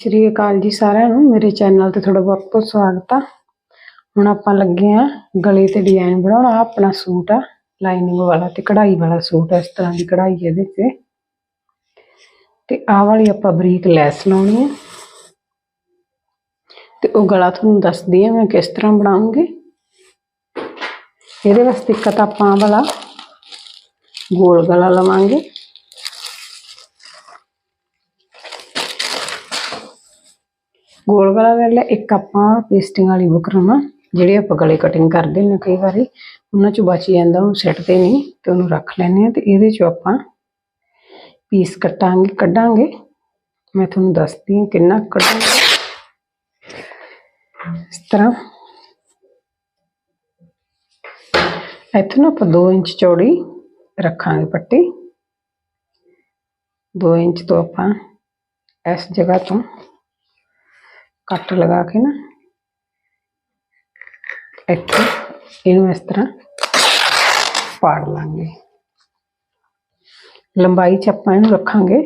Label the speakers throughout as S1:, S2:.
S1: ਸ਼੍ਰੀ ਅਕਾਲ ਜੀ ਸਾਰਿਆਂ ਨੂੰ। ਮੇਰੇ ਚੈਨਲ ਤੇ ਤੁਹਾਡਾ ਬਹੁਤ ਬਹੁਤ ਸਵਾਗਤ ਆ। ਹੁਣ ਆਪਾਂ ਲੱਗੇ ਆ ਗਲੇ ਤੇ ਡਿਜ਼ਾਈਨ ਬਣਾਉਣਾ। ਆਹ ਆਪਣਾ ਸੂਟ ਆ ਲਾਈਨਿੰਗ ਵਾਲਾ ਤੇ ਕਢਾਈ ਵਾਲਾ ਸੂਟ ਆ, ਇਸ ਤਰ੍ਹਾਂ ਦੀ ਕਢਾਈ ਇਹਦੇ ਤੇ। ਤੇ ਆਹ ਵਾਲੀ ਆਪਾਂ ਬਰੀਕ ਲੈਸ ਲਾਉਣੀ ਆ। ਤੇ ਉਹ ਗਲਾ ਤੁਹਾਨੂੰ ਦੱਸਦੀ ਆ ਮੈਂ ਕਿਸ ਤਰ੍ਹਾਂ ਬਣਾਉਂਗੀ। ਇਹਦੇ ਵਾਸਤੇ ਇੱਕ ਤਾਂ ਆਪਾਂ ਆਹ ਵਾਲਾ ਗੋਲ ਗਲਾ ਲਵਾਂਗੇ। ਗੋਲ ਗਲਾ ਲੈ ਲਿਆ। ਇੱਕ ਆਪਾਂ ਪੇਸਟਿੰਗ ਵਾਲੀ ਬੁਕਰਮ ਆ ਜਿਹੜੇ ਆਪਾਂ ਗਲੇ ਕਟਿੰਗ ਕਰਦੇ ਨੇ ਕਈ ਵਾਰੀ। ਉਹਨਾਂ ਚੋਂ ਬਚ ਜਾਂਦਾ ਉਹਨੂੰ ਸਿੱਟਦੇ ਨਹੀਂ, ਤੇ ਉਹਨੂੰ ਰੱਖ ਲੈਂਦੇ ਆ ਤੇ ਇਹਦੇ ਚੋਂ ਆਪਾਂ ਪੀਸ ਕੱਟਾਂਗੇ, ਕੱਢਾਂਗੇ। ਮੈਂ ਤੁਹਾਨੂੰ ਦੱਸਦੀ ਹਾਂ ਕਿੰਨਾ ਕੱਢਾਂਗੇ। ਇਸ ਤਰ੍ਹਾਂ। ਇੱਥੇ ਨਾ ਆਪਾਂ 2 ਇੰਚ ਚੌੜੀ ਰੱਖਾਂਗੇ ਪੱਟੀ। 2 ਇੰਚ ਤੋਂ ਆਪਾਂ ਇਸ ਜਗ੍ਹਾ ਤੋਂ ਕੱਟ ਲਗਾ ਕੇ ਨਾ ਇੱਥੇ ਇਹਨੂੰ ਇਸ ਤਰ੍ਹਾਂ ਪਾੜ ਲਾਂਗੇ ਲੰਬਾਈ ਚ ਆਪਾਂ ਇਹਨੂੰ ਰੱਖਾਂਗੇ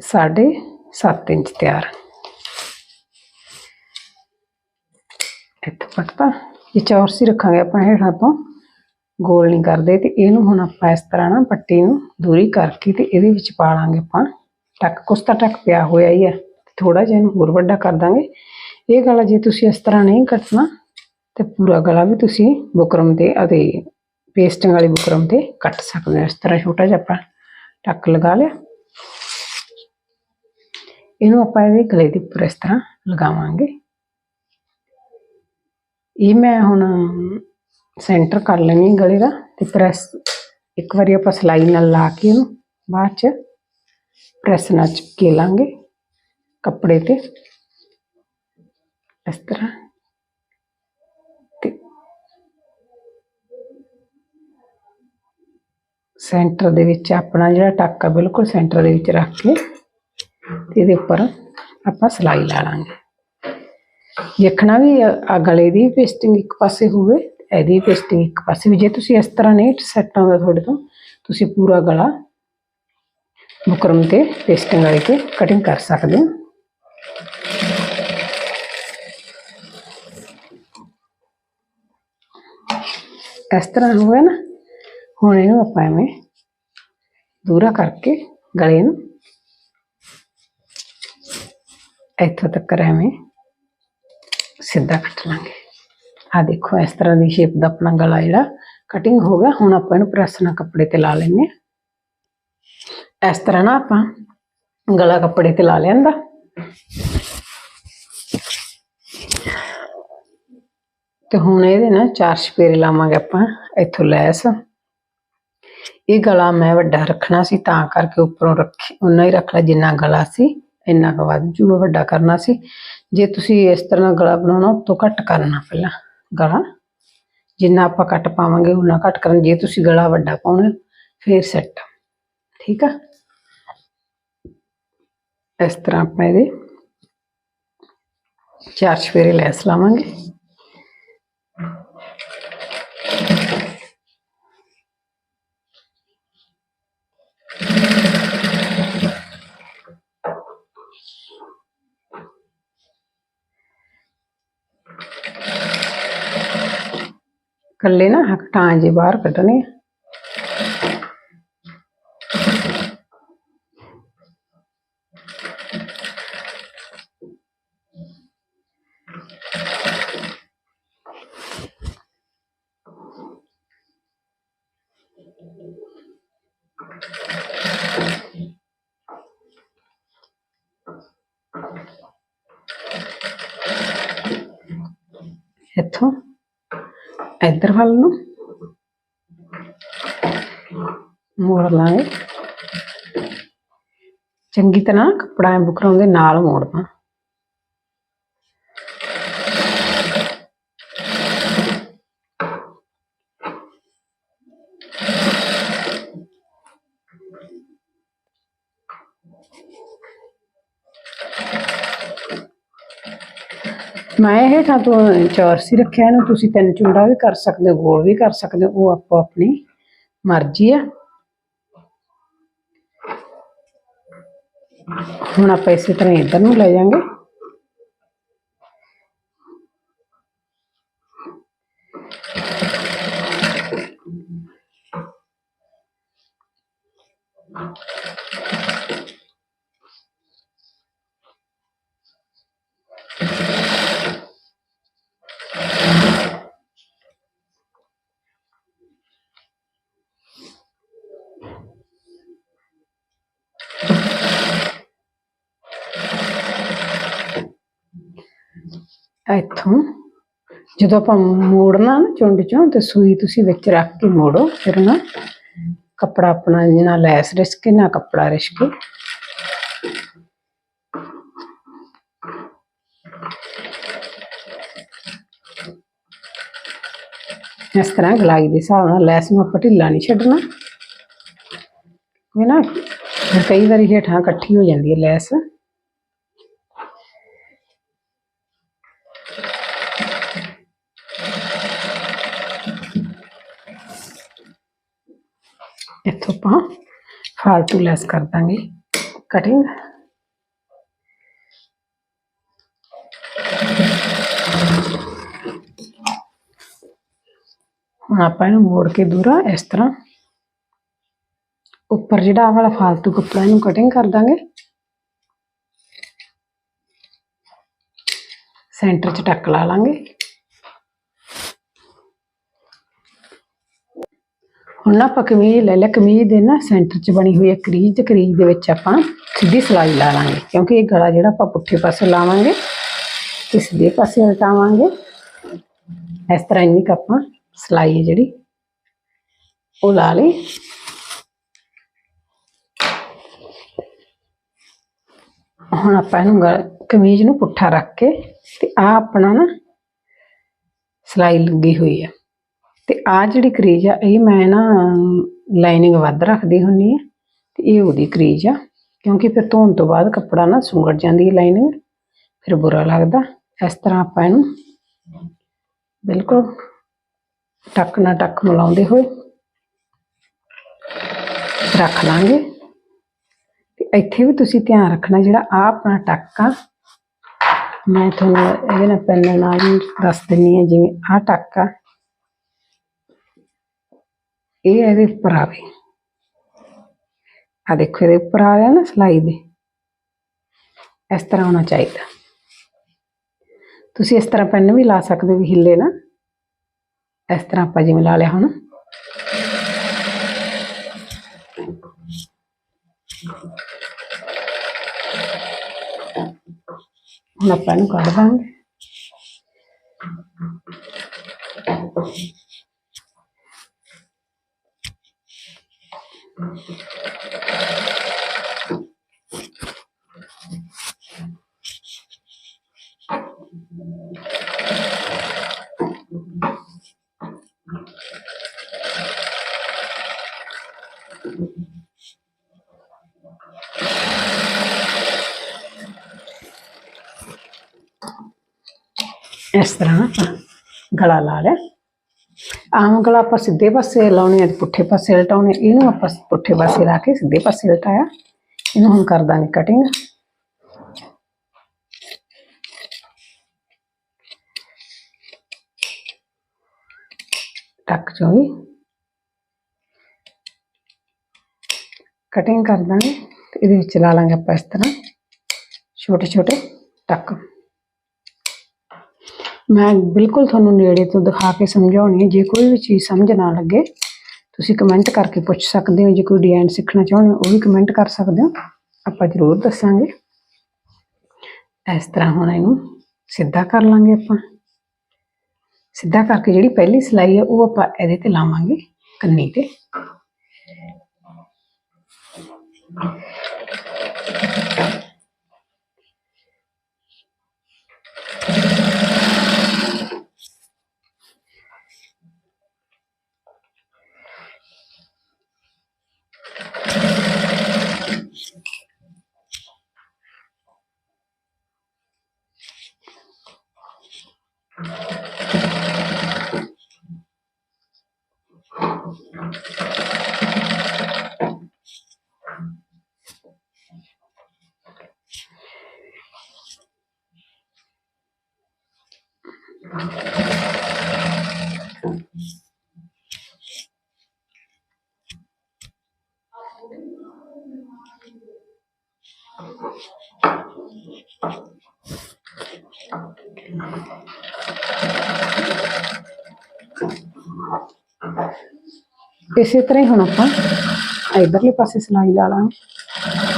S1: ਸਾਢੇ 7 ਇੰਚ ਤਿਆਰ ਇੱਥੋਂ ਪੱਕਾ ਇਹ ਚੌਰਸੀ ਰੱਖਾਂਗੇ ਆਪਾਂ ਹੇਠਾਂ ਤੋਂ ਗੋਲ ਨਹੀਂ ਕਰਦੇ ਤੇ ਇਹਨੂੰ ਹੁਣ ਆਪਾਂ ਇਸ ਤਰ੍ਹਾਂ ਨਾ ਪੱਟੀ ਨੂੰ ਦੂਰੀ ਕਰਕੇ ਤੇ ਇਹਦੇ ਵਿੱਚ ਪਾ ਲਾਂਗੇ ਆਪਾਂ। ਟੱਕ ਕੁਛ ਤਾਂ ਟੱਕ ਪਿਆ ਹੋਇਆ ਹੀ ਆ। ਥੋੜਾ ਜਿਹਾ ਇਹਨੂੰ ਹੋਰ ਵੱਡਾ ਕਰ ਦਾਂਗੇ। ਇਹ ਗਲਾ ਜੇ ਤੁਸੀਂ ਇਸ ਤਰ੍ਹਾਂ ਨਹੀਂ ਕੱਟਣਾ, ਤੇ ਪੂਰਾ ਗਲਾ ਵੀ ਤੁਸੀਂ ਬੁਕਰਮ ਤੇ ਅਤੇ ਪੇਸਟਿੰਗ ਵਾਲੀ ਬੁਕਰਮ ਤੇ ਕੱਟ ਸਕਦੇ ਹੋ। ਇਸ ਤਰ੍ਹਾਂ ਛੋਟਾ ਜਿਹਾ ਆਪਾਂ ਟੱਕ ਲਗਾ ਲਿਆ। ਇਹਨੂੰ ਆਪਾਂ ਇਹਦੇ ਗਲੇ ਦੇ ਉੱਪਰ ਇਸ ਤਰ੍ਹਾਂ ਲਗਾਵਾਂਗੇ। ਇਹ ਮੈਂ ਹੁਣ ਸੈਂਟਰ ਕਰ ਲੈਣੀ ਗਲੇ ਦਾ ਤੇ ਪ੍ਰੈਸ, ਇੱਕ ਵਾਰੀ ਆਪਾਂ ਸਲਾਈ ਨਾਲ ਲਾ ਕੇ ਇਹਨੂੰ ਬਾਅਦ ਚ ਪ੍ਰੈਸ ਨਾਲ ਚਿਪਕੇ ਲਾਂਗੇ ਕੱਪੜੇ ਤੇ। ਇਸ ਤਰ੍ਹਾਂ। ਤੇ ਸੈਂਟਰ ਦੇ ਵਿੱਚ ਆਪਣਾ ਜਿਹੜਾ ਟੱਕ ਆ ਬਿਲਕੁਲ ਸੈਂਟਰ ਦੇ ਵਿੱਚ ਰੱਖ ਕੇ ਤੇ ਇਹਦੇ ਉੱਪਰ ਆਪਾਂ ਸਲਾਈ ਲਾ ਲਾਂਗੇ। ਦੇਖਣਾ ਵੀ ਆ ਗਲੇ ਦੀ ਪੇਸਟਿੰਗ ਇੱਕ ਪਾਸੇ ਹੋਵੇ ਇਹਦੀ ਪੇਸਟਿੰਗ ਇੱਕ ਪਾਸੇ ਵੀ। ਜੇ ਤੁਸੀਂ ਇਸ ਤਰ੍ਹਾਂ ਨਹੀਂ ਸੈੱਟ ਆਉਂਦਾ ਤੁਹਾਡੇ ਤੋਂ, ਤੁਸੀਂ ਪੂਰਾ ਗਲਾ ਬੁਕਰਮ ਤੇ ਪੇਸਟਿੰਗ ਵਾਲੀ ਤੇ ਕਟਿੰਗ ਕਰ ਸਕਦੇ ਹੋ। ਇਸ ਤਰ੍ਹਾਂ ਹੋ ਗਿਆ ਨਾ, ਹੁਣ ਇਹਨੂੰ ਆਪਾਂ ਐਵੇਂ ਦੂਰਾ ਕਰਕੇ ਗਲੇ ਨੂੰ ਇੱਥੋਂ ਤੱਕ ਐਵੇਂ ਸਿੱਧਾ ਕੱਟ ਲਾਂਗੇ। ਆ ਦੇਖੋ, ਇਸ ਤਰ੍ਹਾਂ ਦੀ ਸ਼ੇਪ ਦਾ ਆਪਣਾ ਗਲਾ ਜਿਹੜਾ ਕਟਿੰਗ ਹੋ ਗਿਆ। ਹੁਣ ਆਪਾਂ ਇਹਨੂੰ ਪ੍ਰੈਸ ਨਾਲ ਕੱਪੜੇ ਤੇ ਲਾ ਲੈਨੇ ਆ ਇਸ ਤਰ੍ਹਾਂ ਨਾ ਆਪਾਂ ਗਲਾ ਕੱਪੜੇ ਤੇ ਲਾ ਲੈਂਦਾ ਤੇ ਹੁਣ ਇਹਦੇ ਨਾਲ ਚਾਰ ਛਪੇਰੇ ਲਾਵਾਂਗੇ ਆਪਾਂ, ਇੱਥੋਂ ਲੈਸ। ਇਹ ਗਲਾ ਮੈਂ ਵੱਡਾ ਰੱਖਣਾ ਸੀ, ਤਾਂ ਕਰਕੇ ਉੱਪਰੋਂ ਰੱਖੀ ਉਹਨਾਂ ਹੀ ਰੱਖ ਲਿਆ ਜਿੰਨਾ ਗਲਾ ਸੀ, ਇੰਨਾ ਕੁ ਵੱਧ ਜੂਗਾ ਵੱਡਾ ਕਰਨਾ ਸੀ। ਜੇ ਤੁਸੀਂ ਇਸ ਤਰ੍ਹਾਂ ਗਲਾ ਬਣਾਉਣਾ ਉਤੋਂ ਘੱਟ ਕਰਨਾ ਪਹਿਲਾਂ। ਗਲਾ। ਜਿੰਨਾ ਆਪਾਂ ਕੱਟ ਪਾਵਾਂਗੇ ਉਨਾ ਕੱਟ ਕਰਨ। ਜੇ ਤੁਸੀਂ ਗਲਾ ਵੱਡਾ ਪਾਉਣਾ, ਫਿਰ ਸੈੱਟ ਠੀਕ ਆ? ਇਸ ਤਰ੍ਹਾਂ ਆਪਾਂ ਇਹਦੇ ਚਾਰ ਛੇਰੇ ਲੈਸ ਲਾਵਾਂਗੇ। ਕੱਲੇ ਨਾ ਹਕਟਾਂ ਜੇ ਬਾਹਰ ਕੱਢਣੇ ਆ ਇੱਥੋਂ ਇੱਧਰ ਵੱਲ ਨੂੰ। ਮੋੜ ਲਾਂਗੇ। ਚੰਗੀ ਤਰ੍ਹਾਂ ਕੱਪੜਾ ਬੁਕਰਮ ਦੇ ਨਾਲ ਮੋੜਨਾ। ਮੈਂ ਇਹ ਤਾਂ ਤੋਂ ਚੌਰਸੀ ਰੱਖਿਆ ਇਹਨੂੰ, ਤੁਸੀਂ ਤਿੰਨ ਚੁੰਡਾ ਵੀ ਕਰ ਸਕਦੇ ਹੋ, ਗੋਲ ਵੀ ਕਰ ਸਕਦੇ ਹੋ, ਉਹ ਆਪੋ ਆਪਣੀ ਮਰਜ਼ੀ ਆ ਹੁਣ ਆਪਾਂ ਇਸੇ ਤਰ੍ਹਾਂ ਇੱਧਰ ਨੂੰ ਲੈ ਜਾਾਂਗੇ Thank you. ਇੱਥੋਂ ਜਦੋਂ ਆਪਾਂ ਮੋੜਨਾ ਨਾ ਚੁੰਡ ਚੋਂ ਤੇ ਸੂਈ ਤੁਸੀਂ ਵਿੱਚ ਰੱਖ ਕੇ ਮੋੜੋ, ਫਿਰ ਨਾ ਕੱਪੜਾ ਆਪਣਾ ਨਾ ਲੈਸ ਰਿਸਕੇ ਨਾ ਕੱਪੜਾ ਰਿਸਕੇ ਇਸ ਤਰ੍ਹਾਂ ਗਲਾਈ ਦੇ ਹਿਸਾਬ ਨਾਲ ਲੈਸ ਨੂੰ ਆਪਾਂ ਢਿੱਲਾ ਨਹੀਂ ਛੱਡਣਾ। ਕੋਈ ਨਾ ਕਈ ਵਾਰੀ ਹੇਠਾਂ ਇਕੱਠੀ ਹੋ ਜਾਂਦੀ ਹੈ ਲੈਸ ਇੱਥੋਂ ਆਪਾਂ ਫਾਲਤੂ ਲੈਸ ਕਰ ਦਾਂਗੇ। ਕਟਿੰਗ ਹੁਣ ਆਪਾਂ ਇਹਨੂੰ ਮੋੜ ਕੇ ਦੂਰਾ ਇਸ ਤਰ੍ਹਾਂ। ਉੱਪਰ ਜਿਹੜਾ ਆਹ ਵਾਲਾ ਫਾਲਤੂ ਕੱਪੜਾ ਇਹਨੂੰ ਕਟਿੰਗ ਕਰ ਦਾਂਗੇ। ਸੈਂਟਰ 'ਚ ਟੱਕ ਲਾ ਲਾਂਗੇ। ਹੁਣ ਨਾ ਆਪਾਂ ਕਮੀਜ਼ ਲੈ ਲੈ ਕਮੀਜ਼ ਦੇ ਨਾ ਸੈਂਟਰ 'ਚ ਬਣੀ ਹੋਈ ਹੈ ਕਰੀਜ਼ ਤੇ ਕਰੀਜ਼ ਦੇ ਵਿੱਚ ਆਪਾਂ ਸਿੱਧੀ ਸਲਾਈ ਲਾ ਲਾਂਗੇ, ਕਿਉਂਕਿ ਇਹ ਗਲਾ ਜਿਹੜਾ ਆਪਾਂ ਪੁੱਠੇ ਪਾਸੇ ਲਾਵਾਂਗੇ ਤੇ ਸਿੱਧੇ ਪਾਸੇ ਹਟਾਵਾਂਗੇ। ਇਸ ਤਰ੍ਹਾਂ ਇੰਨੀ ਕੁ ਆਪਾਂ ਸਲਾਈ ਹੈ ਜਿਹੜੀ, ਉਹ ਲਾ ਲਈ। ਹੁਣ ਆਪਾਂ ਇਹਨੂੰ ਗਲ- ਕਮੀਜ਼ ਨੂੰ ਪੁੱਠਾ ਰੱਖ ਕੇ ਤੇ ਆ ਆਪਣਾ ਨਾ ਸਲਾਈ ਲੱਗੀ ਹੋਈ ਹੈ। ਤੇ ਆ ਜਿਹੜੀ ਕਰੀਜ਼ ਆ, ਇਹ ਮੈਂ ਨਾ ਲਾਈਨਿੰਗ ਵੱਧ ਰੱਖਦੀ ਹੁੰਨੀ ਆ, ਤੇ ਇਹ ਉਹਦੀ ਕਰੀਜ਼ ਆ, ਕਿਉਂਕਿ ਫਿਰ ਧੋਣ ਤੋਂ ਬਾਅਦ ਕੱਪੜਾ ਨਾ ਸੁੰਗੜ ਜਾਂਦੀ ਹੈ ਲਾਈਨਿੰਗ ਫਿਰ ਬੁਰਾ ਲੱਗਦਾ। ਇਸ ਤਰ੍ਹਾਂ ਆਪਾਂ ਇਹਨੂੰ ਬਿਲਕੁਲ ਟੱਕ ਨਾ ਟੱਕ ਮਿਲਾਉਂਦੇ ਹੋਏ ਰੱਖ ਲਾਂਗੇ। ਤੇ ਇੱਥੇ ਵੀ ਤੁਸੀਂ ਧਿਆਨ ਰੱਖਣਾ, ਜਿਹੜਾ ਆ ਆਪਣਾ ਟੱਕ ਆ, ਮੈਂ ਤੁਹਾਨੂੰ ਇਹਦੇ ਨਾਲ ਪੈਨ ਨਾਲ ਦੱਸ ਦਿੰਨੀ ਆ, ਜਿਵੇਂ ਆ ਟੱਕ ਆ ਇਹ ਇਹਦੇ ਉੱਪਰ ਆਵੇ ਆ ਦੇਖੋ ਇਹਦੇ ਉੱਪਰ ਆ ਰਿਹਾ ਨਾ ਸਲਾਈ ਦੇ। ਇਸ ਤਰ੍ਹਾਂ ਹੋਣਾ ਚਾਹੀਦਾ। ਤੁਸੀਂ ਇਸ ਤਰ੍ਹਾਂ ਪੈਨ ਵੀ ਲਾ ਸਕਦੇ ਹੋ ਹਿੱਲੇ ਨਾ। ਇਸ ਤਰ੍ਹਾਂ ਆਪਾਂ ਜਿਵੇਂ ਲਾ ਲਿਆ ਹੁਣ। ਹੁਣ ਆਪਾਂ ਇਹਨੂੰ ਕੱਢ ਦਾਂਗੇ। ਇਸ ਤਰ੍ਹਾਂ ਆਪਾਂ ਗਲਾ ਲਾ ਲਿਆ ਆਮ ਗਲਾ ਆਪਾਂ ਸਿੱਧੇ ਪਾਸੇ ਲਾਉਣੇ ਆ ਤੇ ਪੁੱਠੇ ਪਾਸੇ ਲਟਾਉਣੇ ਇਹਨੂੰ ਆਪਾਂ ਪੁੱਠੇ ਪਾਸੇ ਲਾ ਕੇ ਸਿੱਧੇ ਪਾਸੇ ਲਟਾਇਆ ਇਹਨੂੰ ਹੁਣ ਕਰ ਦਾਂਗੇ ਕਟਿੰਗ ਟੱਕ ਚੋਂ ਵੀ ਕਟਿੰਗ ਕਰ ਦਾਂਗੇ ਤੇ ਇਹਦੇ ਵਿੱਚ ਲਾ ਲਾਂਗੇ ਆਪਾਂ ਇਸ ਤਰ੍ਹਾਂ। ਛੋਟੇ ਛੋਟੇ ਟੱਕ ਮੈਂ ਬਿਲਕੁਲ ਤੁਹਾਨੂੰ ਨੇੜੇ ਤੋਂ ਦਿਖਾ ਕੇ ਸਮਝਾਉਣੀ ਹੈ। ਜੇ ਕੋਈ ਵੀ ਚੀਜ਼ ਸਮਝ ਨਾ ਲੱਗੇ, ਤੁਸੀਂ ਕਮੈਂਟ ਕਰਕੇ ਪੁੱਛ ਸਕਦੇ ਹੋ। ਜੇ ਕੋਈ ਡਿਜ਼ਾਈਨ ਸਿੱਖਣਾ ਚਾਹੁੰਦੇ ਹੋ, ਉਹ ਵੀ ਕਮੈਂਟ ਕਰ ਸਕਦੇ ਹੋ। ਆਪਾਂ ਜ਼ਰੂਰ ਦੱਸਾਂਗੇ। ਇਸ ਤਰ੍ਹਾਂ ਹੁਣ ਇਹਨੂੰ ਸਿੱਧਾ ਕਰ ਲਾਂਗੇ ਆਪਾਂ। ਸਿੱਧਾ ਕਰਕੇ ਜਿਹੜੀ ਪਹਿਲੀ ਸਿਲਾਈ ਹੈ ਉਹ ਆਪਾਂ ਇਹਦੇ ਤੇ ਲਾਵਾਂਗੇ ਕੰਨੀ ਤੇ। ਇਸੇ ਤਰ੍ਹਾਂ ਹੀ ਹੁਣ ਆਪਾਂ ਇਧਰਲੇ ਪਾਸੇ ਸਲਾਈ ਲਾ ਲਾਂਗੇ।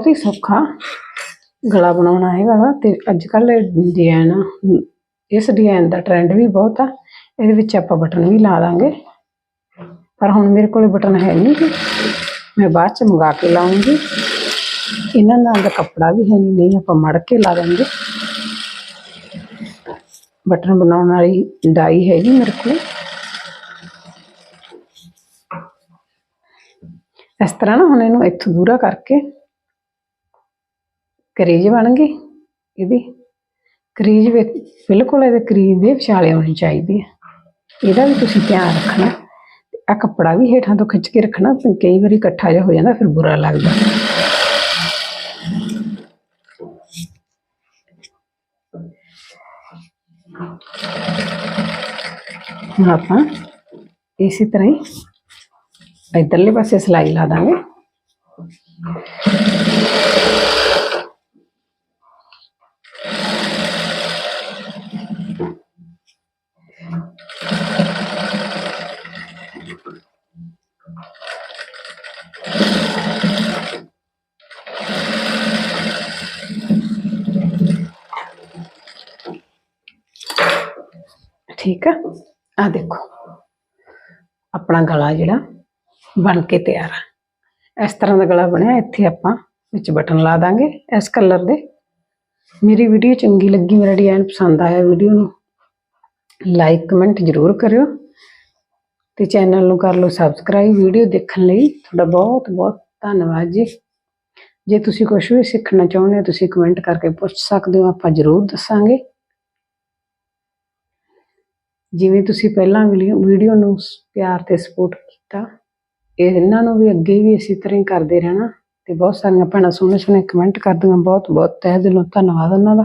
S1: ਬਹੁਤ ਹੀ ਸੌਖਾ ਗਲਾ ਬਣਾਉਣਾ ਹੈਗਾ ਵਾ ਤੇ ਅੱਜ ਕੱਲ ਡਿਜ਼ਾਈਨ ਇਸ ਡਿਜ਼ਾਈਨ ਦਾ ਟ੍ਰੈਂਡ ਵੀ ਬਹੁਤ ਆ। ਇਹਦੇ ਵਿੱਚ ਆਪਾਂ ਬਟਨ ਵੀ ਲਾ ਦਾਂਗੇ। ਪਰ ਹੁਣ ਮੇਰੇ ਕੋਲ ਬਟਨ ਹੈ ਨਹੀਂ ਗੇ। ਮੈਂ ਬਾਅਦ ਚ ਮੰਗਾ ਕੇ ਲਾਉਂਗੀ ਇਹਨਾਂ ਨਾਲ ਦਾ ਕੱਪੜਾ ਵੀ ਹੈ ਨਹੀਂ ਨਹੀਂ ਆਪਾਂ ਮੜ ਕੇ ਲਾ ਦਾਂਗੇ। ਬਟਨ ਬਣਾਉਣ ਵਾਲੀ ਡਾਈ ਹੈਗੀ ਮੇਰੇ ਕੋਲ। ਇਸ ਤਰ੍ਹਾਂ ਨਾ ਹੁਣ ਇਹਨੂੰ ਇੱਥੋਂ ਦੂਰਾ ਕਰਕੇ ਕਰੀਜ ਬਣ ਗਈ ਇਹਦੀ। ਕਰੀਜ ਬਿਲਕੁਲ ਇਹਦੇ ਕਰੀਜ ਦੇ ਵਿਚਾਲੇ ਹੋਣੀ ਚਾਹੀਦੀ ਹੈ। ਇਹਦਾ ਵੀ ਤੁਸੀਂ ਧਿਆਨ ਰੱਖਣਾ। ਆ ਕੱਪੜਾ ਵੀ ਹੇਠਾਂ ਤੋਂ ਖਿੱਚ ਕੇ ਰੱਖਣਾ ਕਈ ਵਾਰੀ ਇਕੱਠਾ ਜਿਹਾ ਹੋ ਜਾਂਦਾ, ਫਿਰ ਬੁਰਾ ਲੱਗਦਾ। ਹੁਣ ਆਪਾਂ ਇਸੇ ਤਰ੍ਹਾਂ ਹੀ ਇਧਰਲੇ ਪਾਸੇ ਸਿਲਾਈ ਲਾ ਦਾਂਗੇ। ਠੀਕ ਆ? ਆ ਦੇਖੋ। ਆਪਣਾ ਗਲਾ ਜਿਹੜਾ ਬਣ ਕੇ ਤਿਆਰ ਆ। ਇਸ ਤਰ੍ਹਾਂ ਦਾ ਗਲਾ ਬਣਿਆ, ਇੱਥੇ ਆਪਾਂ ਵਿੱਚ ਬਟਨ ਲਾ ਦਾਂਗੇ। ਇਸ ਕਲਰ ਦੇ। ਮੇਰੀ ਵੀਡੀਓ ਚੰਗੀ ਲੱਗੀ, ਮੇਰਾ ਡਿਜ਼ਾਈਨ ਪਸੰਦ ਆਇਆ ਵੀਡੀਓ ਨੂੰ, ਲਾਈਕ, ਕਮੈਂਟ ਜ਼ਰੂਰ ਕਰਿਓ। ਤੇ ਚੈਨਲ ਨੂੰ ਕਰ ਲਓ ਸਬਸਕ੍ਰਾਈਬ ਵੀਡੀਓ ਦੇਖਣ ਲਈ। ਤੁਹਾਡਾ ਬਹੁਤ ਬਹੁਤ ਧੰਨਵਾਦ ਜੀ। ਜੇ ਤੁਸੀਂ ਕੁਝ ਵੀ ਸਿੱਖਣਾ ਚਾਹੁੰਦੇ ਹੋ, ਤੁਸੀਂ ਕਮੈਂਟ ਕਰਕੇ ਪੁੱਛ ਸਕਦੇ ਹੋ, ਆਪਾਂ ਜ਼ਰੂਰ ਦੱਸਾਂਗੇ। ਜਿਵੇਂ ਤੁਸੀਂ ਪਹਿਲਾਂ ਵੀਡੀਓ ਨੂੰ ਪਿਆਰ ਤੇ ਸਪੋਰਟ ਕੀਤਾ ਇਹਨਾਂ ਨੂੰ ਵੀ ਅੱਗੇ ਵੀ ਇਸੇ ਤਰ੍ਹਾਂ ਹੀ ਕਰਦੇ ਰਹਿਣਾ ਤੇ ਬਹੁਤ ਸਾਰੀਆਂ ਭੈਣਾਂ ਸੋਹਣੇ ਸੋਹਣੇ ਕਮੈਂਟ ਕਰਦੀਆਂ ਬਹੁਤ ਬਹੁਤ ਤਹਿ ਦਿਲੋਂ ਧੰਨਵਾਦ ਉਹਨਾਂ ਦਾ।